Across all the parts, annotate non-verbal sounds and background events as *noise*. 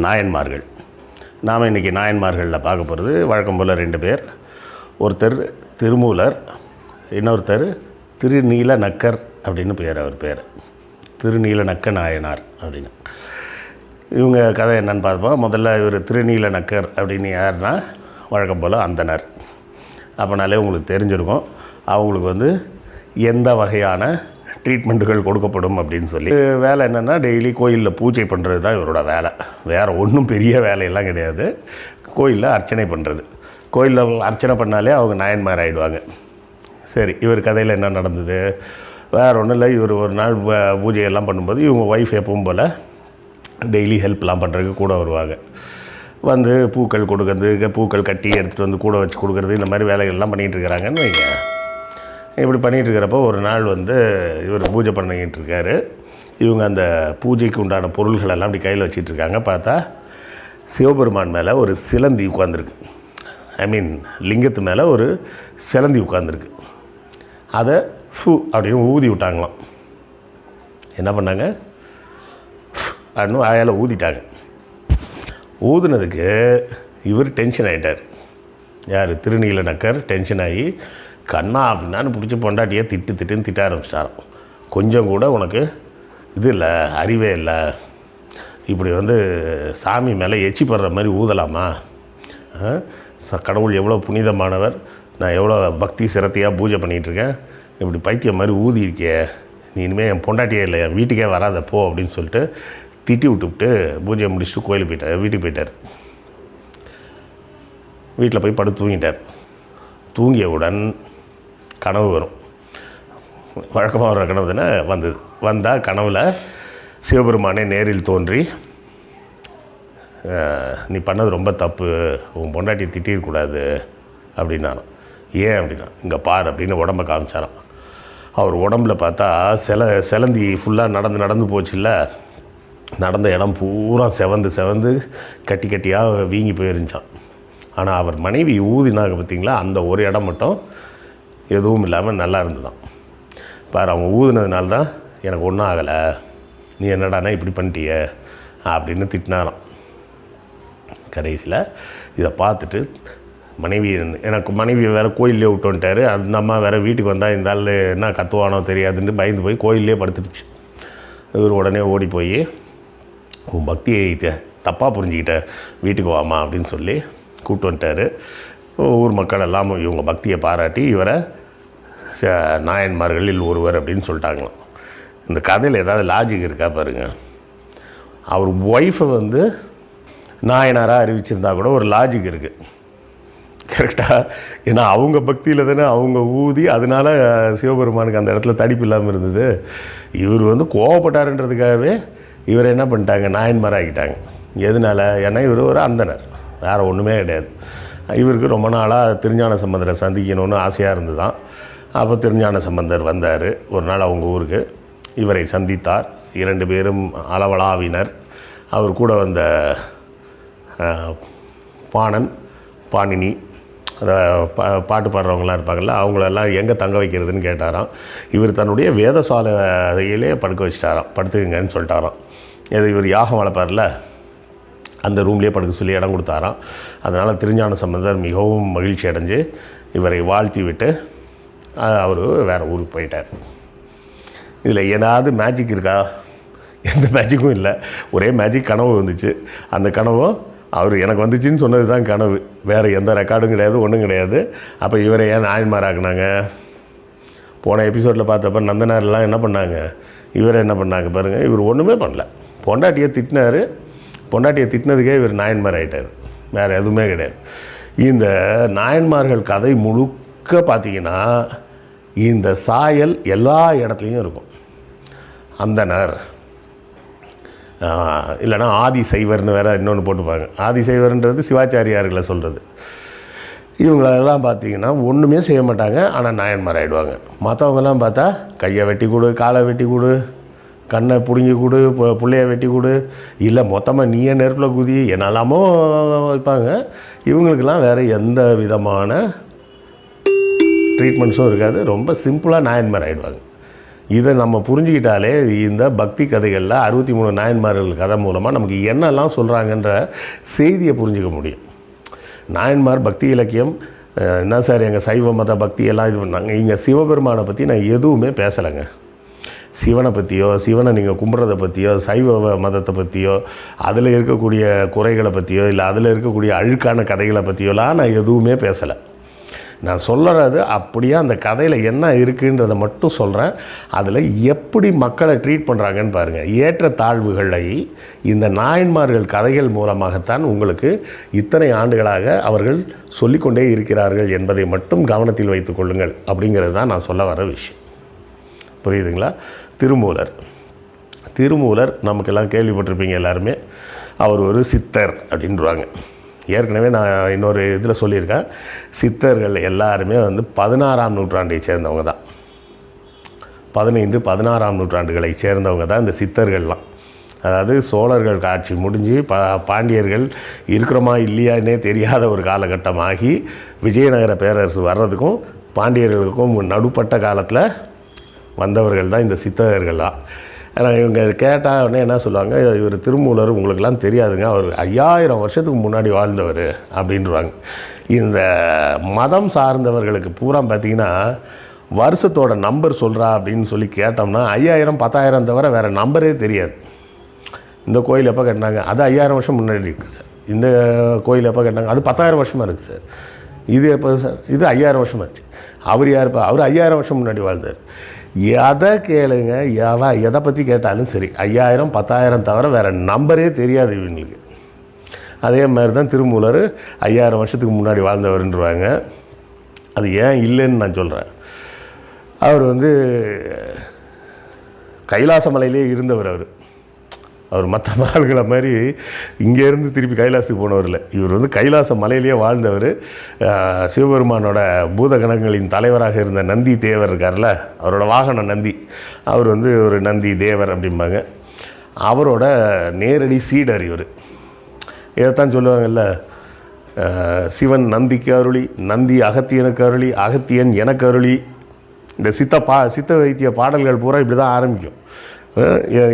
நாயன்மார்கள். நாம் இன்றைக்கி நாயன்மார்களில் பார்க்க போகிறது வழக்கம் போல் ரெண்டு பேர். ஒருத்தர் திருமூலர் இன்னொருத்தர் திருநீல நக்கர் அப்படின்னு பேர் அவர் பேர். திருநீல நக்க நாயனார் அப்படின்னு. இவங்க கதை என்னென்னு பார்ப்போம். முதல்ல இவர் திருநீல நக்கர் அப்படின்னு யாருன்னா வழக்கம் போல் அந்தனர். அப்போனாலே உங்களுக்கு தெரிஞ்சிருக்கும். அவங்களுக்கு வந்து எந்த வகையான ட்ரீட்மெண்ட்டுகள் கொடுக்கப்படும் அப்படின்னு சொல்லி. வேலை என்னென்னா டெய்லி கோயிலில் பூஜை பண்ணுறது தான் இவரோட வேலை. வேறு ஒன்றும் பெரிய வேலையெல்லாம் கிடையாது. கோயிலில் அர்ச்சனை பண்ணுறது கோயிலில் அர்ச்சனை பண்ணாலே அவங்க நாயன்மார் ஆகிடுவாங்க சரி இவர் கதையில் என்ன நடந்தது? வேறு ஒன்றும் இல்லை இவர் ஒரு நாள் பூஜையெல்லாம் பண்ணும்போது இவங்க ஒய்ஃப் எப்பவும் போல் டெய்லி ஹெல்ப்லாம் பண்ணுறதுக்கு கூட வருவாங்க. வந்து பூக்கள் கொடுக்கறது பூக்கள் கட்டி எடுத்துகிட்டு வந்து கூட வச்சு கொடுக்குறது இந்த மாதிரி வேலைகள்லாம் பண்ணிகிட்டு இருக்கிறாங்கன்னு வைங்க. இப்படி பண்ணிகிட்டு இருக்கிறப்போ ஒரு நாள் வந்து இவர் பூஜை பண்ணிக்கிட்டு இருக்காரு இவங்க அந்த பூஜைக்கு உண்டான பொருள்கள் எல்லாம் அப்படி கையில் வச்சுட்டு இருக்காங்க பார்த்தா சிவபெருமான் மேலே ஒரு சிலந்தி உட்காந்துருக்கு ஐ மீன் லிங்கத்து மேலே ஒரு சிலந்தி உட்காந்துருக்கு அதை ஃபு அப்படின்னு ஊதி விட்டாங்களாம். என்ன பண்ணாங்க? அப்படின்னு ஆயால் ஊதிட்டாங்க. ஊதுனதுக்கு இவர் டென்ஷன் ஆகிட்டார் யார்? திருநீல நக்கர் டென்ஷன் ஆகி கண்ணா அப்படின்னான்னு பிடிச்சி பொண்டாட்டியே திட்டு திட்டுன்னு திட்ட ஆரம்பிச்சிட்டாராம் கொஞ்சம் கூட உனக்கு இது இல்லை அறிவே இல்லை. இப்படி வந்து சாமி மேலே எச்சி படுற மாதிரி ஊதலாமா? ஆ? ச- கடவுள் எவ்வளோ புனிதமானவர். நான் எவ்வளோ பக்தி சிரத்தையாக பூஜை பண்ணிகிட்ருக்கேன். இப்படி பைத்தியம் மாதிரி ஊதி இருக்கியே நீ இனிமேல் என் பொண்டாட்டியே இல்லை என் வீட்டுக்கே வராத போ அப்படின்னு சொல்லிட்டு திட்டி விட்டுவிட்டு பூஜையை முடிச்சுட்டு கோயிலுக்கு போயிட்டார் வீட்டுக்கு போயிட்டார். வீட்டில் போய் படுத்து தூங்கிட்டார். தூங்கியவுடன் கனவு வரும். வழக்கமாக வர கனவு தானே? வந்தது. வந்தால் கனவில் சிவபெருமானே நேரில் தோன்றி நீ பண்ணது ரொம்ப தப்பு. உன் பொண்டாட்டி திட்டிடக்கூடாது அப்படின்னாராம். ஏன்? அப்படின்னா இங்கே பார் அப்படின்னு உடம்ப காமிச்சாராம். அவர் உடம்புல பார்த்தா சில சிலந்தி ஃபுல்லாக நடந்து நடந்து போச்சுல்ல? நடந்த இடம் பூரா செவந்து செவந்து கட்டி கட்டியாக வீங்கி போயிருந்துச்சான் ஆனால் அவர் மனைவி ஊதினாங்க பார்த்தீங்களா? அந்த ஒரு இடம் மட்டும் எதுவும் இல்லாமல் நல்லா இருந்துதான். பாரு அவங்க ஊதுனதுனால தான் எனக்கு ஒன்றும் ஆகலை. நீ என்னடானா இப்படி பண்ணிட்டிய? அப்படின்னு திட்டினாராம். கடைசியில் இதை பார்த்துட்டு மனைவி எனக்கு மனைவி வேறு கோயிலே விட்டு வந்துட்டாரு அந்த அம்மா வேறு வீட்டுக்கு வந்தால் இந்த ஆள் என்ன கத்துவானோ தெரியாதுன்னு பயந்து போய் கோயிலே படுத்துடுச்சு இவர் உடனே ஓடி போய் உன் பக்தியை தப்பாக புரிஞ்சுக்கிட்ட. வீட்டுக்கு வாமா அப்படின்னு சொல்லி கூப்பிட்டு வந்துட்டாரு. ஊர் மக்கள் எல்லாம் இவங்க பக்தியை பாராட்டி இவரை நாயன்மார்களில் ஒருவர் அப்படின்னு சொல்லிட்டாங்களாம். இந்த கதையில் ஏதாவது லாஜிக் இருக்கா பாருங்க. அவர் ஒய்ஃபை வந்து நாயனாராக அறிவிச்சிருந்தா கூட ஒரு லாஜிக் இருக்குது கரெக்டாக ஏன்னா அவங்க பக்தியில் தானே அவங்க ஊதி அதனால சிவபெருமானுக்கு அந்த இடத்துல தடிப்பு இல்லாமல் இருந்தது. இவர் வந்து கோவப்பட்டாருன்றதுக்காகவே இவர் என்ன பண்ணிட்டாங்க? நாயன்மார் ஆகிட்டாங்க எதனால? ஏன்னா இவர் ஒரு அந்தனர். வேறு ஒன்றுமே கிடையாது. இவருக்கு ரொம்ப நாளாக திருஞான சம்பந்தரை சந்திக்கணும்னு ஆசையாக இருந்துதான். அப்போ திருஞான சம்பந்தர் வந்தார். ஒரு நாள் அவங்க ஊருக்கு. இவரை சந்தித்தார். இரண்டு பேரும் அளவலாவினர் அவர் கூட வந்த பாணன் பாணினி அந்த பா பாட்டு பாடுறவங்களாம் இருப்பாங்கள்ல அவங்களெல்லாம் எங்கே தங்க வைக்கிறதுன்னு கேட்டாராம். இவர் தன்னுடைய வேதசாலையிலே படுக்க வச்சிட்டாராம். படுத்துக்குங்கன்னு சொல்லிட்டாராம். இது இவர் யாகம் வளர்ப்பார்ல அந்த ரூம்லேயே படுக்க சொல்லி இடம் கொடுத்தாராம். அதனால் திருஞான சம்பந்தர் மிகவும் மகிழ்ச்சி அடைஞ்சு இவரை வாழ்த்தி விட்டு அவர் வேறு ஊருக்கு போயிட்டார். இதில் ஏதாவது மேஜிக் இருக்கா? எந்த மேஜிக்கும் இல்லை. ஒரே மேஜிக் கனவு வந்துச்சு. அந்த கனவும் அவர் எனக்கு வந்துச்சுன்னு சொன்னது தான் கனவு. வேறு எந்த ரெக்கார்டும் கிடையாது ஒன்றும் கிடையாது. அப்போ இவரை ஏன் நாயன்மாராக்குனாங்க போன எபிசோடில் பார்த்தப்ப நந்தனார்லாம் என்ன பண்ணாங்க? இவர் என்ன பண்ணாங்க பாருங்கள் இவர் ஒன்றுமே பண்ணல. பொண்டாட்டியை திட்டினார். பொண்டாட்டியை திட்டினதுக்கே இவர் நாயன்மார் ஆகிட்டார் வேறு எதுவுமே கிடையாது. இந்த நாயன்மார்கள் கதை முழுக்க பார்த்தீங்கன்னா இந்த சாயல் எல்லா இடத்துலையும் இருக்கும். அந்தனர் இல்லைனா இல்லைன்னா ஆதி சைவர்னு வேற இன்னொன்று போட்டுப்பாங்க. ஆதி சைவர்ன்றது சிவாச்சாரியார்களை சொல்கிறது இவங்களெல்லாம் பார்த்தீங்கன்னா ஒன்றுமே செய்ய மாட்டாங்க ஆனால் நாயன்மார் ஆகிடுவாங்க மற்றவங்கெல்லாம் பார்த்தா கையை வெட்டி கொடு காலை வெட்டி கொடு கண்ணை பிடுங்கி கொடு பிள்ளைய வெட்டி கொடு. இல்லை மொத்தமாக நீயே நெருப்பில் குதி என்னெல்லாமோ வைப்பாங்க. இவங்களுக்கெல்லாம் வேறு எந்த விதமான ட்ரீட்மெண்ட்ஸும் இருக்காது. ரொம்ப சிம்பிளாக நாயன்மார் ஆகிடுவாங்க இதை நம்ம புரிஞ்சுக்கிட்டாலே இந்த பக்தி கதைகளில் அறுபத்தி மூணு நாயன்மார்கள் கதை மூலமாக நமக்கு என்னெல்லாம் சொல்கிறாங்கன்ற செய்தியை புரிஞ்சுக்க முடியும். நாயன்மார் பக்தி இலக்கியம் என்ன சார் எங்கள் சைவ மத பக்தி எல்லாம் இது பண்ணாங்க. இங்கே சிவபெருமானை பற்றி நான் எதுவுமே பேசலைங்க. சிவனை பற்றியோ சிவனை நீங்கள் கும்பிட்றத பற்றியோ சைவ மதத்தை பற்றியோ அதில் இருக்கக்கூடிய குறைகளை பற்றியோ இல்லை அதில் இருக்கக்கூடிய அழுக்கான கதைகளை பற்றியோலாம் நான் எதுவுமே பேசலை. நான் சொல்லுறது அப்படியே அந்த கதையில் என்ன இருக்குன்றதை மட்டும் சொல்கிறேன் அதில் எப்படி மக்களை ட்ரீட் பண்ணுறாங்கன்னு பாருங்கள் ஏற்ற தாழ்வுகளை இந்த நாயன்மார்கள் கதைகள் மூலமாகத்தான் உங்களுக்கு இத்தனை ஆண்டுகளாக அவர்கள் சொல்லிக்கொண்டே இருக்கிறார்கள் என்பதை மட்டும் கவனத்தில் வைத்துக் கொள்ளுங்கள் அப்படிங்கிறது தான் நான் சொல்ல வர விஷயம். புரியுதுங்களா? திருமூலர். திருமூலர் நமக்கெல்லாம் கேள்விப்பட்டிருப்பீங்க எல்லாருமே. அவர் ஒரு சித்தர் அப்படின்றாங்க. ஏற்கனவே நான் இன்னொரு இதில் சொல்லியிருக்கேன். சித்தர்கள் எல்லாருமே வந்து பதினாறாம் நூற்றாண்டை சேர்ந்தவங்க தான். பதினைந்து பதினாறாம் நூற்றாண்டுகளை சேர்ந்தவங்க தான் இந்த சித்தர்கள்லாம். அதாவது சோழர்கள் காட்சி முடிஞ்சு பா பாண்டியர்கள் இருக்கிறோமா இல்லையானே தெரியாத ஒரு காலகட்டமாகி விஜயநகர பேரரசு வர்றதுக்கும் பாண்டியர்களுக்கும் நடுப்பட்ட காலத்தில் வந்தவர்கள் தான் இந்த சித்தர்கள்லாம். ஆனால் இவங்க கேட்டால் உடனே என்ன சொல்லுவாங்க இவர் திருமூலர் உங்களுக்கெல்லாம் தெரியாதுங்க. அவர் ஐயாயிரம் வருஷத்துக்கு முன்னாடி வாழ்ந்தவர் அப்படின்றாங்க. இந்த மதம் சார்ந்தவர்களுக்கு பூரா பார்த்தீங்கன்னா வருஷத்தோட நம்பர் சொல்கிறா அப்படின்னு சொல்லி கேட்டோம்னா ஐயாயிரம் பத்தாயிரம் தவிர வேறு நம்பரே தெரியாது. இந்த கோயில் எப்போ கட்டினாங்க? அது ஐயாயிரம் வருஷம் முன்னாடி இருக்குது சார். இந்த கோயில் எப்போ கட்டினாங்க? அது பத்தாயிரம் வருஷமாக இருக்குது சார். இது எப்போ சார்? இது ஐயாயிரம் வருஷமாச்சு அவர் யாருப்பா? அவர் ஐயாயிரம் வருஷம் முன்னாடி வாழ்ந்தார். எதை கேளுங்க எவ எதை பற்றி கேட்டாலும் சரி. ஐயாயிரம் பத்தாயிரம் தவிர வேறு நம்பரே தெரியாது இவங்களுக்கு. அதே மாதிரி தான் திருமூலர் ஐயாயிரம் வருஷத்துக்கு முன்னாடி வாழ்ந்தவருன்றாங்க அது ஏன் இல்லைன்னு நான் சொல்கிறேன் அவர் வந்து கைலாச மலையிலே இருந்தவர் அவர். அவர் மற்ற *laughs* ஆள்களை மாதிரி இங்கேருந்து திருப்பி கைலாசத்துக்கு போனவர் இல்லை இவர் வந்து கைலாச மலையிலேயே வாழ்ந்தவர். சிவபெருமானோட பூதகணங்களின் தலைவராக இருந்த நந்தி தேவர் இருக்கார்ல அவரோட வாகனம் நந்தி. அவர் வந்து ஒரு நந்தி தேவர் அப்படிம்பாங்க. அவரோட நேரடி சீடர் இவர். இதைத்தான் சொல்லுவாங்கல்ல சிவன் நந்திக்கு அருளி நந்தி அகத்தியனுக்கு அருளி அகத்தியன் எனக்கு அருளி. இந்த சித்த பா சித்த வைத்திய பாடல்கள் பூரா இப்படி தான் ஆரம்பிக்கும்.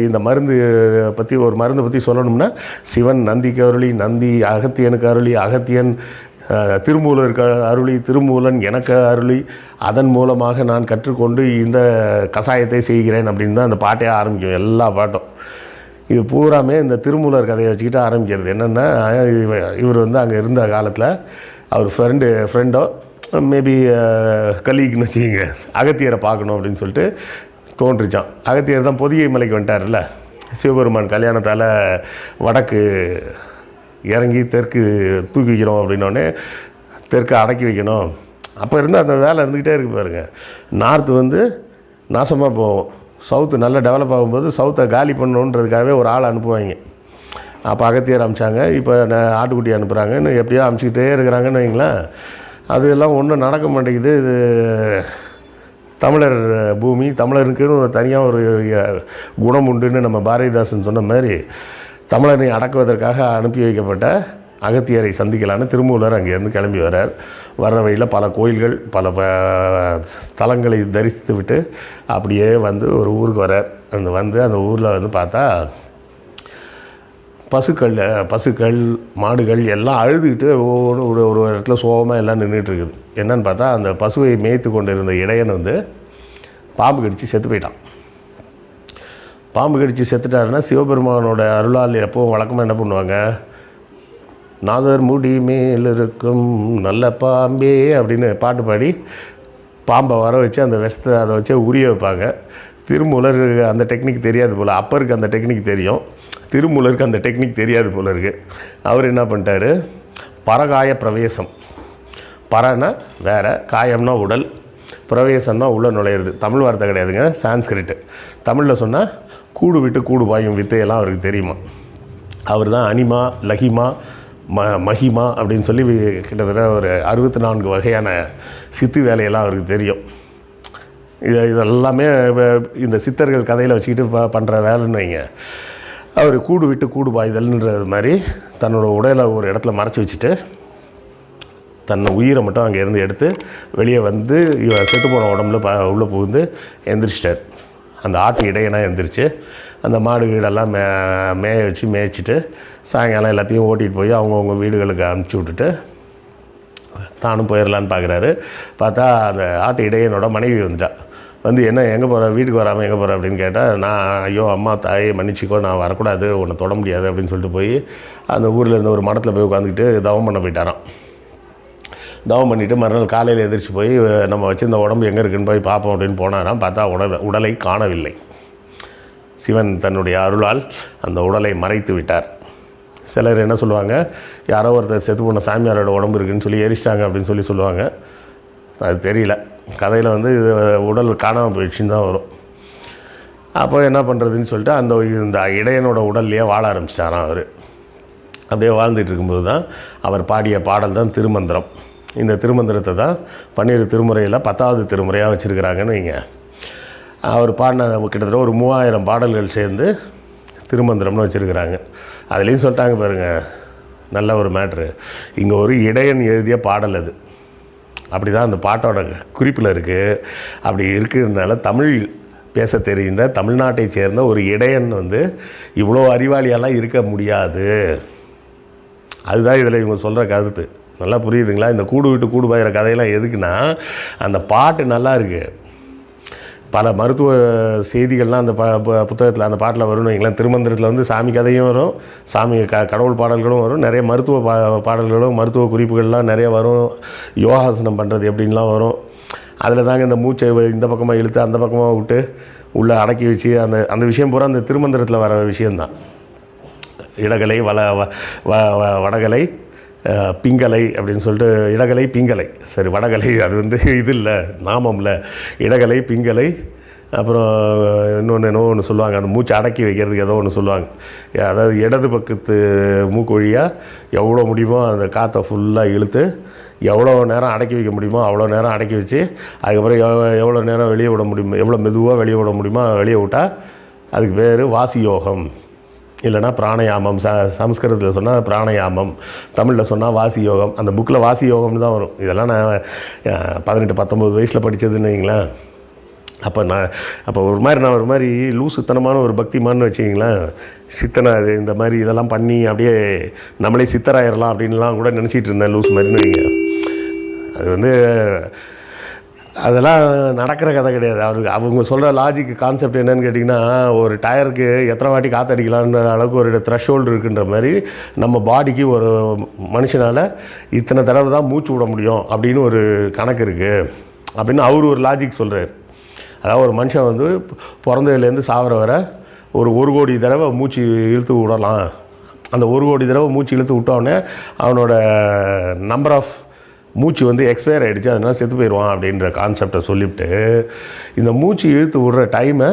இந்த மருந்து பற்றி ஒரு மருந்தை பற்றி சொல்லணும்னா சிவன் நந்திக்கு அருளி நந்தி அகத்தியனுக்கு அருளி அகத்தியன் திருமூலருக்கு அருளி திருமூலன் எனக்கு அருளி அதன் மூலமாக நான் கற்றுக்கொண்டு இந்த கஷாயத்தை செய்கிறேன் அப்படின்னு தான் அந்த பாட்டே ஆரம்பிக்கும் எல்லா பாட்டும். இது பூராமே இந்த திருமூலர் கதையை வச்சுக்கிட்டு ஆரம்பிக்கிறது. என்னென்னா இவர் வந்து அங்கே இருந்த காலத்தில் அவர் ஃப்ரெண்டு ஃப்ரெண்டோ மேபி கலீக்னு வச்சுக்கிங்க அகத்தியரை பார்க்கணும் அப்படின்னு சொல்லிட்டு தோன்றுச்சான் அகத்தியர் தான் பொதிகை மலைக்கு வந்துட்டார்ல சிவபெருமான் கல்யாணத்தால் வடக்கு இறங்கி தெற்கு தூக்கி வைக்கணும் அப்படின்னோடனே தெற்கு அடக்கி வைக்கணும். அப்போ இருந்து அந்த வேலை இருந்துக்கிட்டே இருக்கு பாருங்க. நார்த்து வந்து நாசமாக போகும். சவுத்து நல்லா டெவலப் ஆகும்போது சவுத்தை காலி பண்ணணுன்றதுக்காகவே ஒரு ஆள் அனுப்புவாங்க. அப்போ அகத்தியர் அமிச்சாங்க. இப்போ நான் ஆட்டுக்குட்டி அனுப்புகிறாங்கன்னு எப்படியோ அமுச்சிக்கிட்டே இருக்கிறாங்கன்னு வைங்களேன். அதெல்லாம் ஒன்றும் நடக்க மாட்டேங்குது. இது தமிழர் பூமி தமிழருக்குன்னு ஒரு தனியாக ஒரு குணம் உண்டுன்னு நம்ம பாரதிதாசன் சொன்ன மாதிரி தமிழனை அடக்குவதற்காக அனுப்பி வைக்கப்பட்ட அகத்தியரை சந்திக்கலான்னு திருமூலர் அங்கேருந்து கிளம்பி வரார். வர்ற வழியில் பல கோயில்கள் பல ஸ்தலங்களை தரிசித்து விட்டு அப்படியே வந்து ஒரு ஊருக்கு வரார். அந்த வந்து அந்த ஊரில் வந்து பார்த்தா பசுக்கள் பசுக்கள் மாடுகள் எல்லாம் அழுதுகிட்டு ஒவ்வொரு ஒரு ஒரு இடத்துல சோகமாக எல்லாம் நின்றுட்டு இருக்குது. என்னன்னு பார்த்தா அந்த பசுவை மேய்த்து கொண்டு இருந்த இடையன் வந்து பாம்பு கடித்து செத்து போயிட்டான். பாம்பு கடித்து செத்துட்டாருன்னா சிவபெருமானோட அருளால் எப்பவும் வழக்கமாக என்ன பண்ணுவாங்க? நாதர் முடி மேல் இருக்கும் நல்ல பாம்பே அப்படின்னு பாட்டு பாடி பாம்பை வர வச்சு அந்த விஷத்தை அதை வச்சு உரிய வைப்பாங்க. திருமூலர் அந்த டெக்னிக் தெரியாது போல் அப்பருக்கு அந்த டெக்னிக் தெரியும். திருமூலருக்கு அந்த டெக்னிக் தெரியாது போல இருக்கு. அவர் என்ன பண்ணிட்டாரு? பரகாய பிரவேசம். பரனா வேற காயம்னா உடல் பிரவேசம்னா உள்ள நுழையிறது. தமிழ் வார்த்தை கிடையாதுங்க சான்ஸ்கிரிட்டு. தமிழில் சொன்னால் கூடு விட்டு கூடு பாயும் வித்தையெல்லாம் அவருக்கு தெரியுமா? அவர் தான் அனிமா லஹிமா ம மஹிமா அப்படின்னு சொல்லி கிட்டத்தட்ட ஒரு அறுபத்தி நான்கு வகையான சித்து வேலையெல்லாம் அவருக்கு தெரியும். இது இதெல்லாமே இந்த சித்தர்கள் கதையில் வச்சுக்கிட்டு ப பண்ணுற வேலைன்னு வைங்க. அவர் கூடு விட்டு கூடு பாய்தல்ன்றது மாதிரி தன்னோட உடலை ஒரு இடத்துல மறைச்சி வச்சுட்டு தன்னை உயிரை மட்டும் அங்கே இருந்து எடுத்து வெளியே வந்து இவ செத்து போன உடம்புல ப உள்ளே புகுந்து எந்திரிச்சிட்டார். அந்த ஆட்டு இடையனா எந்திரிச்சு அந்த மாடு வீடெல்லாம் மே மேய வச்சு மேய்ச்சிட்டு சாயங்காலம் எல்லாத்தையும் ஓட்டிகிட்டு போய் அவங்கவுங்க வீடுகளுக்கு அனுப்பிச்சி விட்டுட்டு தானும் போயிடலான்னு பார்க்குறாரு பார்த்தா அந்த ஆட்டு இடையனோட மனைவி வந்துட்டா. வந்து என்ன எங்கே போகிற வீட்டுக்கு வராமல் எங்கே போகிற அப்படின்னு கேட்டால் நான் ஐயோ அம்மா தாயை மன்னிச்சிக்கோ நான் வரக்கூடாது உன்னை தொட முடியாது அப்படின்னு சொல்லிட்டு போய் அந்த ஊரில் இருந்த ஒரு மடத்தில் போய் உட்காந்துக்கிட்டு தவம் பண்ண போயிட்டாராம். தவம் பண்ணிவிட்டு மறுநாள் காலையில் எந்திரிச்சு போய் நம்ம வச்சிருந்த உடம்பு எங்கே இருக்குன்னு போய் பார்ப்போம் அப்படின்னு போனாராம். பார்த்தா உடல் உடலை காணவில்லை. சிவன் தன்னுடைய அருளால் அந்த உடலை மறைத்து விட்டார். சிலர் என்ன சொல்லுவாங்க யாரோ ஒருத்தர் செத்து போன சாமியாரோட உடம்பு இருக்குன்னு சொல்லி எரிச்சிட்டாங்க அப்படின்னு சொல்லி சொல்லுவாங்க. அது தெரியல. கதையில் வந்து இது உடல் காணாமல் போயிடுச்சுன்னு தான் வரும். அப்போ என்ன பண்ணுறதுன்னு சொல்லிட்டு அந்த இந்த இடையனோட உடல்லையே வாழ ஆரம்பிச்சிட்டாராம் அவர். அப்படியே வாழ்ந்துட்டு இருக்கும்போது தான் அவர் பாடிய பாடல் தான் திருமந்திரம். இந்த திருமந்திரத்தை தான் பன்னிரு திருமுறையில் பத்தாவது திருமுறையாக வச்சுருக்கிறாங்கன்னு வைங்க. அவர் பாடின கிட்டத்தட்ட ஒரு மூவாயிரம் பாடல்கள் சேர்ந்து திருமந்திரம்னு வச்சுருக்கிறாங்க. அதுலேயும் சொல்லிட்டாங்க பாருங்கள் நல்ல ஒரு மேட்ரு. இங்கே ஒரு இடையன் எழுதிய பாடல் அது. அப்படி தான் அந்த பாட்டோட குறிப்பில் இருக்குது அப்படி இருக்கிறதுனால தமிழ் பேச தெரிந்த தமிழ்நாட்டை சேர்ந்த ஒரு இடையன் வந்து இவ்வளோ அறிவாளியெல்லாம் இருக்க முடியாது. அதுதான் இதில் இவங்க சொல்கிற கருத்து. நல்லா புரியுதுங்களா? இந்த கூடு விட்டு கூடு பாயிற கதையெல்லாம் எதுக்குன்னா அந்த பாட்டு நல்லா இருக்குது பல மருத்துவ செய்திகள்லாம் அந்த ப ப- புத்தகத்தில் அந்த பாட்டில் வரும்னு வைங்களேன். திருமந்திரத்தில் வந்து சாமி கதையும் வரும். சாமி க கடவுள் பாடல்களும் வரும். நிறைய மருத்துவ பா பாடல்களும் மருத்துவ குறிப்புகள்லாம் நிறைய வரும். யோகாசனம் பண்ணுறது எப்படின்லாம் வரும். அதில் தாங்க இந்த மூச்சை இந்த பக்கமாக இழுத்து அந்த பக்கமாக விட்டு உள்ளே அடக்கி வச்சு அந்த அந்த விஷயம் பூரா அந்த திருமந்திரத்தில் வர விஷயந்தான் இடகலை வள வ- வ- வ- வடகலை பிங்கலை அப்படின்னு சொல்லிட்டு இடகலை பிங்கலை. சரி வடகலை அது வந்து இது இல்லை நாமம்ல இடகலை பிங்கலை அப்புறம் இன்னொன்று என்னவோ ஒன்று சொல்லுவாங்க. அந்த மூச்சை அடக்கி வைக்கிறதுக்கு ஏதோ ஒன்று சொல்லுவாங்க. அதாவது இடது பக்கத்து மூக்கு வழியாக எவ்வளோ முடியுமோ அந்த காற்றை ஃபுல்லாக இழுத்து எவ்வளோ நேரம் அடக்கி வைக்க முடியுமோ அவ்வளோ நேரம் அடக்கி வச்சு அதுக்கப்புறம் எவ்வளோ எவ்வளோ நேரம் வெளியே விட முடியுமோ எவ்வளோ மெதுவாக வெளியே விட முடியுமோ வெளியே விட்டால் அதுக்கு பேர் வாசி யோகம். இல்லைன்னா பிராணயாமம் ச சம்ஸ்கிருதத்தில் சொன்னால் பிராணயாமம் தமிழில் சொன்னால் வாசி யோகம் அந்த புக்கில் வாசி யோகம்னு தான் வரும். இதெல்லாம் நான் பதினெட்டு பத்தொம்போது வயசில் படித்ததுன்னு வைங்களேன். அப்போ நான் அப்போ ஒரு மாதிரி நான் ஒரு மாதிரி லூசுத்தனமான ஒரு பக்திமான்னு வச்சிங்களேன் சித்தனை அது இந்த மாதிரி இதெல்லாம் பண்ணி அப்படியே நம்மளே சித்தராயிரலாம் அப்படின்லாம் கூட நினச்சிட்டு இருந்தேன் லூஸ் மாதிரின்னு வைங்க. அது வந்து அதெல்லாம் நடக்கிற கதை கிடையாது. அவருக்கு அவங்க சொல்கிற லாஜிக் கான்செப்ட் என்னன்னு கேட்டிங்கன்னா ஒரு டயருக்கு எத்தனை வாட்டி காற்றடிக்கலான்ற அளவுக்கு ஒரு த்ரெஷோல்டு இருக்குன்ற மாதிரி நம்ம பாடிக்கு ஒரு மனுஷனால் இத்தனை தடவை தான் மூச்சு விட முடியும் அப்படின்னு ஒரு கணக்கு இருக்குது அப்படின்னு அவர் ஒரு லாஜிக் சொல்கிறார் அதாவது ஒரு மனுஷன் வந்து பிறந்ததுலேருந்து சாவர வர ஒரு ஒரு கோடி தடவை மூச்சு இழுத்து விடலாம். அந்த ஒரு கோடி தடவை மூச்சு இழுத்து விட்டோடனே அவனோட நம்பர் ஆஃப் மூச்சு வந்து எக்ஸ்பயர் ஆகிடுச்சு அதனால் செத்து போயிடுவான் அப்படின்ற கான்செப்டை சொல்லிவிட்டு இந்த மூச்சு இழுத்து விடுற டைமை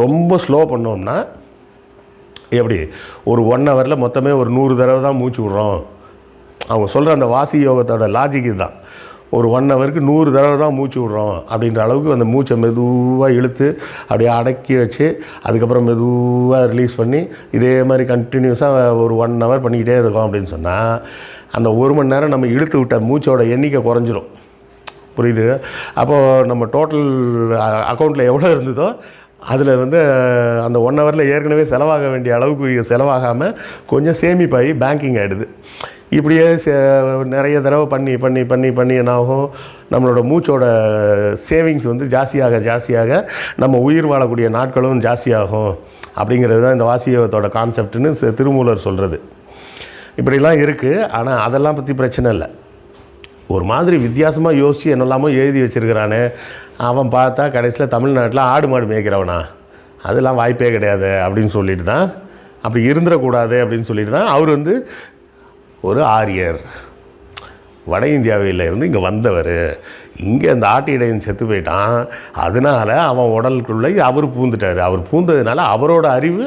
ரொம்ப ஸ்லோ பண்ணோம்னா எப்படி? ஒரு ஒன் ஹவரில் மொத்தமே ஒரு நூறு தடவை தான் மூச்சு விடுறோம். அவங்க சொல்கிற அந்த வாசி யோகத்தோட லாஜிக் இதுதான். ஒரு ஒன் ஹவருக்கு நூறு தடவை தான் மூச்சு விடுறோம் அப்படின்ற அளவுக்கு அந்த மூச்சை மெதுவாக இழுத்து அப்படியே அடக்கி வச்சு அதுக்கப்புறம் மெதுவாக ரிலீஸ் பண்ணி இதே மாதிரி கண்டினியூஸாக ஒரு ஒன் ஹவர் பண்ணிக்கிட்டே இருக்கோம் அப்படின்னு சொன்னால் அந்த ஒரு மணி நேரம் நம்ம இழுத்து விட்ட மூச்சோட எண்ணிக்கை குறைஞ்சிரும். புரியுது? அப்போது நம்ம டோட்டல் அக்கௌண்ட்டில் எவ்வளோ இருந்ததோ அதில் வந்து அந்த ஒன் ஹவரில் ஏற்கனவே செலவாக வேண்டிய அளவுக்கு செலவாகாமல் கொஞ்சம் சேமிப்பாகி பேங்கிங் ஆகிடுது இப்படியே சே- நிறைய தடவை பண்ணி பண்ணி பண்ணி பண்ணி என்ன ஆகும்? நம்மளோட மூச்சோட சேவிங்ஸ் வந்து ஜாஸ்தியாக ஜாஸ்தியாக நம்ம உயிர் வாழக்கூடிய நாட்களும் ஜாஸ்தியாகும். அப்படிங்கிறது தான் இந்த வாசியோகத்தோட கான்செப்ட்னு திருமூலர் சொல்கிறது இப்படிலாம் இருக்குது ஆனால் அதெல்லாம் பற்றி பிரச்சனை இல்லை. ஒரு மாதிரி வித்தியாசமாக யோசித்து என்னெல்லாமோ எழுதி வச்சுருக்கிறானே. அவன் பார்த்தா கடைசியில் தமிழ்நாட்டில் ஆடு மாடு மேய்க்கிறவனா. அதெல்லாம் வாய்ப்பே கிடையாது அப்படின்னு சொல்லிட்டு தான் அப்படி இருந்துடக்கூடாது அப்படின்னு சொல்லிட்டு தான் அவர் வந்து ஒரு ஆரியர். வட இந்தியாவில் இருந்து இங்கே வந்தவர். இங்கே அந்த ஆட்டு இடையன் செத்து போயிட்டான். அதனால அவன் உடலுக்குள்ளே அவர் பூந்துட்டார். அவர் பூந்ததுனால அவரோட அறிவு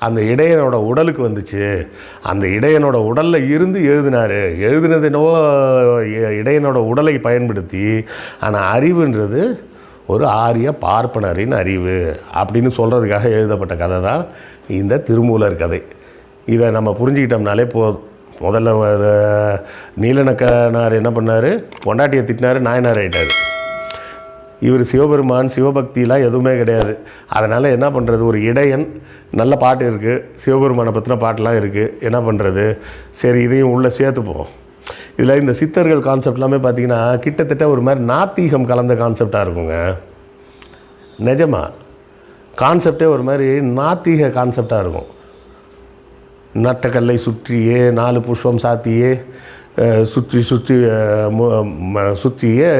அந்த இடையனோட உடலுக்கு வந்துச்சு. அந்த இடையனோட உடலில் இருந்து எழுதினார். எழுதினது என்னவோ இ- இடையனோட உடலை பயன்படுத்தி ஆனால் அறிவுன்றது ஒரு ஆரிய பார்ப்பனரின் அறிவு அப்படின்னு சொல்கிறதுக்காக எழுதப்பட்ட கதை தான் இந்த திருமூலர் கதை. இதை நம்ம புரிஞ்சுக்கிட்டோம்னாலே போதும் முதல்ல நீலனக்கனார் என்ன பண்ணார்? பொண்டாட்டியை திட்டினார் நாயனார் ஆயிட்டார். இவர் சிவபெருமான் சிவபக்திலாம் எதுவுமே கிடையாது. அதனால் என்ன பண்ணுறது ஒரு இடையன் நல்ல பாட்டு இருக்குது சிவபெருமானை பற்றின பாட்டெலாம் இருக்குது என்ன பண்ணுறது சரி இதையும் உள்ளே சேர்த்துப்போம். இதில் இந்த சித்தர்கள் கான்செப்ட் எல்லாமே பார்த்தீங்கன்னா கிட்டத்தட்ட ஒரு மாதிரி நாத்தீகம் கலந்த கான்செப்டாக இருக்குங்க. நிஜமா? கான்செப்டே ஒரு மாதிரி நாத்தீக கான்செப்டாக இருக்கும். நட்டக்கல்லை சுற்றியே நாலு புஷ்பம் சாத்தியே சுற்றி சுற்றி சுற்றியே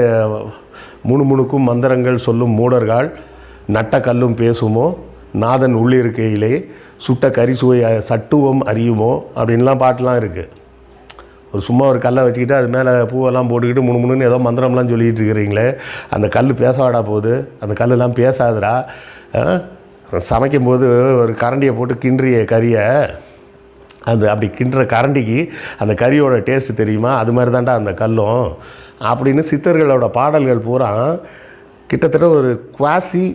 முணுமுணுக்கும் மந்திரங்கள் சொல்லும் மூடர்கள் நட்ட கல்லும் பேசுமோ நாதன் உள்ளிருக்கையிலே சுட்ட கரிசுவை சட்டுவம் அறியுமோ அப்படின்லாம் பாட்டெலாம் இருக்குது ஒரு சும்மா ஒரு கல்லை வச்சுக்கிட்டு அது மேலே பூவெல்லாம் போட்டுக்கிட்டு முணு முணுன்னு ஏதோ மந்திரம்லாம் சொல்லிகிட்டு இருக்கிறீங்களே அந்த கல் பேசாடா போகுது அந்த கல்லெல்லாம் பேசாதடா. சமைக்கும்போது ஒரு கரண்டியை போட்டு கிண்டிய கறியை. அந்த அப்படி கிண்டுற கரண்டிக்கு அந்த கறியோட டேஸ்ட் தெரியுமா? அது மாதிரி தாண்டா அந்த கல்லும். அப்படின்னு சித்தர்களோட பாடல்கள் பூரா கிட்டத்தட்ட ஒரு குவாசி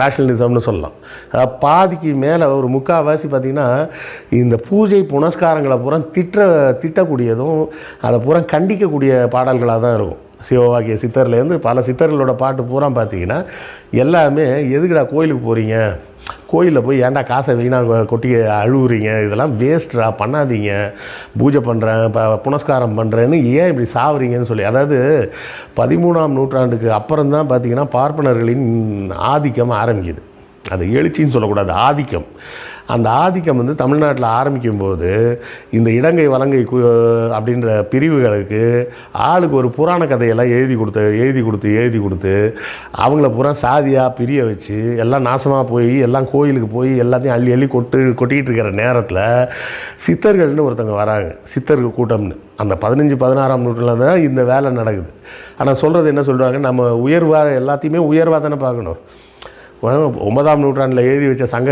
ரேஷனலிசம்னு சொல்லலாம். பாதிக்கு மேலே ஒரு முக்கால்வாசி பார்த்திங்கன்னா இந்த பூஜை புனஸ்காரங்களை பூரா திட்ட திட்டக்கூடியதும் அதை பூரா கண்டிக்கக்கூடிய பாடல்களாக தான் இருக்கும். சிவவாக்கிய சித்தர்லேருந்து பல சித்தர்களோட பாட்டு பூரா பார்த்தீங்கன்னா எல்லாமே எதுக்குடா கோயிலுக்கு போகிறீங்க கோயிலில் போய் ஏன்டா காசை வீணாக கொட்டி அழுவுறீங்க? இதெல்லாம் வேஸ்ட்ரா பண்ணாதீங்க. பூஜை பண்ணுறேன் இப்போ புனஸ்காரம் பண்ணுறேன்னு ஏன் இப்படி சாவுறீங்கன்னு சொல்லி. அதாவது பதிமூணாம் நூற்றாண்டுக்கு அப்புறம் தான் பார்த்தீங்கன்னா பார்ப்பனர்களின் ஆதிக்கம் ஆரம்பிக்குது. அது எழுச்சின்னு சொல்லக்கூடாது ஆதிக்கம். அந்த ஆதிக்கம் வந்து தமிழ்நாட்டில் ஆரம்பிக்கும் போது இந்த இடங்கை வலங்கை கு அப்படின்ற பிரிவுகளுக்கு ஆளுக்கு ஒரு புராண கதையெல்லாம் எழுதி கொடுத்து எழுதி கொடுத்து எழுதி கொடுத்து அவங்கள பூரா சாதியாக பிரிய வச்சு எல்லாம் நாசமாக போய் எல்லாம் கோயிலுக்கு போய் எல்லாத்தையும் அள்ளி அள்ளி கொட்டு கொட்டிகிட்டு இருக்கிற நேரத்தில் சித்தர்கள்னு ஒருத்தங்க வராங்க. சித்தர்கள் கூட்டம்னு. அந்த பதினஞ்சு பதினாறாம் நூற்றில் தான் இந்த வேலை நடக்குது. ஆனால் சொல்கிறது என்ன சொல்கிறாங்க நம்ம உயர்வாக எல்லாத்தையுமே உயர்வாக தானே பார்க்கணும். ஒன்பதாம் நூற்றாண்டில் எழுதி வச்ச சங்க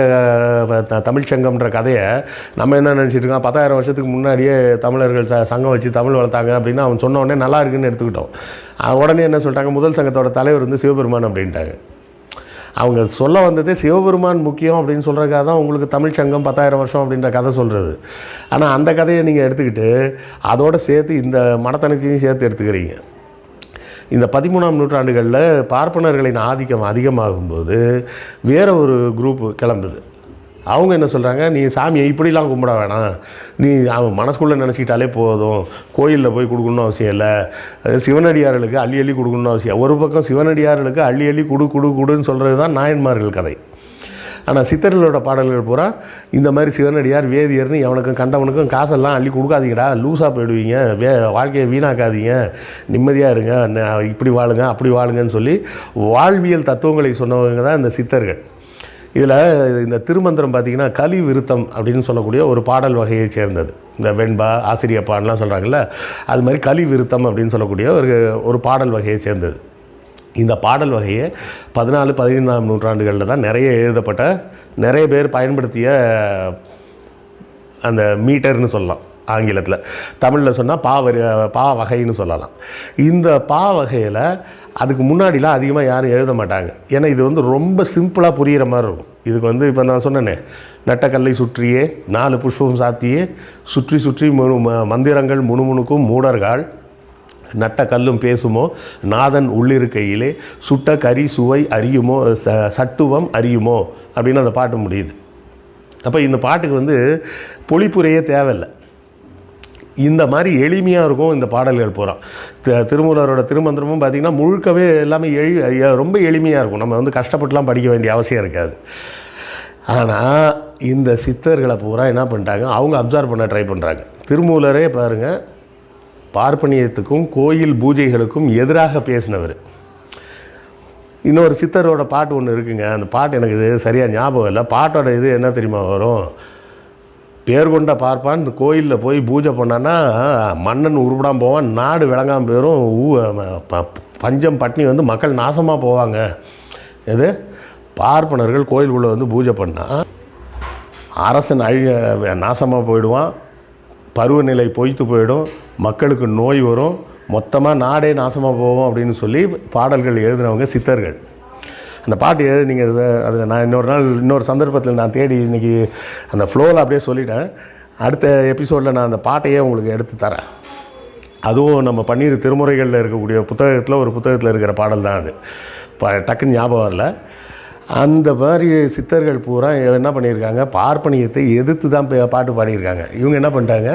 த- தமிழ் சங்கம்ன்ற கதையை நம்ம என்ன நினச்சிட்டு இருக்கோம் பத்தாயிரம் வருஷத்துக்கு முன்னாடியே தமிழர்கள் ச சங்கம் வச்சு தமிழ் வளர்த்தாங்க அப்படின்னு அவன் சொன்ன உடனே நல்லா இருக்குன்னு எடுத்துக்கிட்டோம். உடனே என்ன சொல்லிட்டாங்க? முதல் சங்கத்தோட தலைவர் வந்து சிவபெருமான் அப்படின்ட்டாங்க. அவங்க சொல்ல வந்ததே சிவபெருமான் முக்கியம் அப்படின்னு சொல்கிறதுக்காக தான் உங்களுக்கு தமிழ் சங்கம் பத்தாயிரம் வருஷம் அப்படின்ற கதை சொல்கிறது ஆனால் அந்த கதையை நீங்கள் எடுத்துக்கிட்டு அதோடு சேர்த்து இந்த மடத்தனத்தையும் சேர்த்து எடுத்துக்கிறீங்க. இந்த பதிமூணாம் நூற்றாண்டுகளில் பார்ப்பனர்களின் ஆதிக்கம் அதிகமாகும்போது வேறு ஒரு குரூப் கிளம்புது. அவங்க என்ன சொல்கிறாங்க நீ சாமியை இப்படிலாம் கும்பிட வேணாம். நீ அவன் மனசுக்குள்ளே நினச்சிக்கிட்டாலே போதும். கோயிலில் போய் கொடுக்கணும்னு அவசியம் இல்லை. சிவனடியார்களுக்கு அள்ளி அள்ளி கொடுக்கணும்னு அவசியம் ஒரு பக்கம் சிவனடியார்களுக்கு அள்ளி அள்ளி குடு குடு குடுன்னு சொல்கிறது தான் நாயன்மார்கள் கதை. ஆனால் சித்தர்களோட பாடல்கள் பூரா இந்த மாதிரி சிவனடியார் வேதியர்னு எவனுக்கும் கண்டவனுக்கும் காசெல்லாம் அள்ளி கொடுக்காதீங்கடா. லூஸாக போயிடுவீங்க. வே வாழ்க்கையை வீணாக்காதீங்க. நிம்மதியாக இருங்க. இப்படி வாழுங்க அப்படி வாழுங்கன்னு சொல்லி வாழ்வியல் தத்துவங்களை சொன்னவங்க தான் இந்த சித்தர்கள். இதில் இந்த திருமந்திரம் பார்த்திங்கன்னா கலி விருத்தம் அப்படின்னு சொல்லக்கூடிய ஒரு பாடல் வகையை சேர்ந்தது. இந்த வெண்பா ஆசிரியப்பான்லாம் சொல்கிறாங்கல்ல அது மாதிரி கலி விருத்தம் அப்படின்னு சொல்லக்கூடிய ஒரு ஒரு பாடல் வகையை சேர்ந்தது. இந்த பாடல் வகையை பதினாலு பதினைந்தாம் நூற்றாண்டுகளில் தான் நிறைய எழுதப்பட்ட நிறைய பேர் பயன்படுத்திய அந்த மீட்டர்னு சொல்லலாம் ஆங்கிலத்தில். தமிழில் சொன்னால் பா வரி பா வகைன்னு சொல்லலாம். இந்த பா வகையில் அதுக்கு முன்னாடிலாம் அதிகமாக யாரும் எழுத மாட்டாங்க. ஏன்னா இது வந்து ரொம்ப சிம்பிளாக புரிகிற மாதிரி இருக்கும். இதுக்கு வந்து இப்போ நான் சொன்னேனே நட்டக்கல்லை சுற்றியே நாலு புஷ்பம் சாத்தியே சுற்றி சுற்றி மு ம- மந்திரங்கள் முணுமுணுக்கும் மூடர்கள் நட்ட கல்லும் பேசுமோ? நாதன் உள்ளிருக்கையிலே சுட்ட கரி சுவை அறியுமோ? ச சட்டுவம் அறியுமோ? அப்படின்னு அந்த பாட்டு முடியுது. அப்போ இந்த பாட்டுக்கு வந்து பொழிப்புரையே தேவையில்லை. இந்த மாதிரி எளிமையாக இருக்கும் இந்த பாடல்கள் பூரா. த திருமூலரோட திருமந்திரமும் பார்த்திங்கன்னா முழுக்கவே எல்லாமே எளி ரொம்ப எளிமையாக இருக்கும். நம்ம வந்து கஷ்டப்பட்டுலாம் படிக்க வேண்டிய அவசியம் இருக்காது. ஆனால் இந்த சித்தர்களை பூரா என்ன பண்ணிட்டாங்க? அவங்க அப்சர்வ் பண்ண ட்ரை பண்ணுறாங்க திருமூலரே பாருங்கள் பார்ப்பனியத்துக்கும் கோயில் பூஜைகளுக்கும் எதிராக பேசினவர். இன்னொரு சித்தரோட பாட்டு ஒன்று இருக்குங்க. அந்த பாட்டு எனக்கு இது சரியாக ஞாபகம் இல்லை. பாட்டோட இது என்ன தெரியுமா வரும்? பேர் கொண்ட பார்ப்பான் இந்த கோயிலில் போய் பூஜை பண்ணான்னா மன்னன் உருப்படாமல் போவான் நாடு விளங்காமல் போயிடும் ஊ ப- பஞ்சம் பட்னி வந்து மக்கள் நாசமாக போவாங்க. எது? பார்ப்பனர்கள் கோயிலுக்குள்ளே வந்து பூஜை பண்ணால் அரசன் அழிய நாசமாக போயிடுவான். பருவநிலை பொய்த்து போயிடும் மக்களுக்கு நோய் வரும் மொத்தமாக நாடே நாசமாக போகும் அப்படின்னு சொல்லி பாடல்கள் எழுதினவங்க சித்தர்கள். அந்த பாட்டு எழுதி நீங்கள் அது நான் இன்னொரு நாள் இன்னொரு சந்தர்ப்பத்தில் நான் தேடி இன்றைக்கி அந்த ஃப்ளோவில் அப்படியே சொல்லிட்டேன். அடுத்த எபிசோடில் நான் அந்த பாட்டையே உங்களுக்கு எடுத்து தரேன். அதுவும் நம்ம பன்னீர் திருமுறைகளில் இருக்கக்கூடிய புத்தகத்தில் ஒரு புத்தகத்தில் இருக்கிற பாடல் தான் அது. இப்போ டக்குன்னு ஞாபகம் வரல. அந்த மாதிரி சித்தர்கள் பூரா என்ன பண்ணியிருக்காங்க? பார்ப்பனியத்தை எதிர்த்து தான் பாட்டு பாடியிருக்காங்க. இவங்க என்ன பண்ணிட்டாங்க?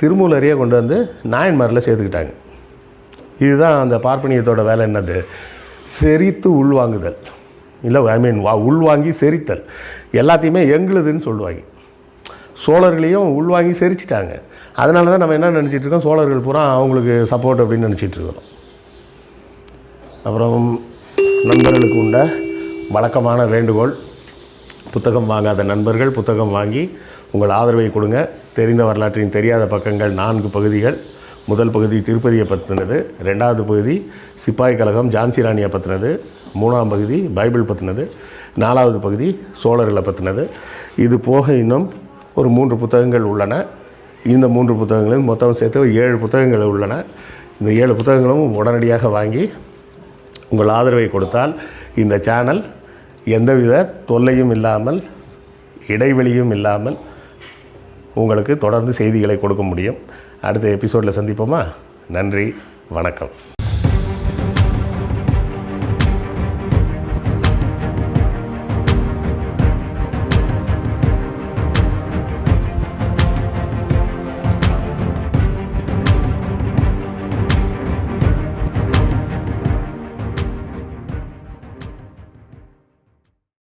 திருமூலரையே கொண்டு வந்து நாயன்மாரில் சேர்த்துக்கிட்டாங்க. இதுதான் அந்த பார்ப்பனியத்தோட வேலை என்னது? செரித்து உள்வாங்குதல் இல்லை ஐ மீன் வா உள்வாங்கி செரித்தல். எல்லாத்தையுமே எங்களுதுன்னு சொல்லுவாங்க. சோழர்களையும் உள்வாங்கி செரிச்சிட்டாங்க. அதனால தான் நம்ம என்ன நினச்சிட்டு இருக்கோம்? சோழர்கள் பூரா அவங்களுக்கு சப்போர்ட் அப்படின்னு நினச்சிட்டு இருக்கிறோம். அப்புறம் நண்பர்களுக்கு உண்ட வழக்கமான வேண்டுகோள். புத்தகம் வாங்காத நண்பர்கள் புத்தகம் வாங்கி உங்கள் ஆதரவை கொடுங்க. தெரிந்த வரலாற்றின் தெரியாத பக்கங்கள் நான்கு பகுதிகள். முதல் பகுதி திருப்பதியை பற்றினது. ரெண்டாவது பகுதி சிப்பாய் கழகம் ஜான்சி ராணியை பற்றினது. மூணாம் பகுதி பைபிள் பற்றினது. நாலாவது பகுதி சோழர்களை பற்றினது. இது போக இன்னும் ஒரு மூன்று புத்தகங்கள் உள்ளன. இந்த மூன்று புத்தகங்களும் மொத்தம் சேர்த்து ஏழு புத்தகங்கள் உள்ளன. இந்த ஏழு புத்தகங்களும் உடனடியாக வாங்கி உங்கள் ஆதரவை கொடுத்தால் இந்த சேனல் எந்தவித தொல்லையும் இல்லாமல் இடைவெளியும் இல்லாமல் உங்களுக்கு தொடர்ந்து செய்திகளை கொடுக்க முடியும். அடுத்த எபிசோடில் சந்திப்போமா? நன்றி வணக்கம்.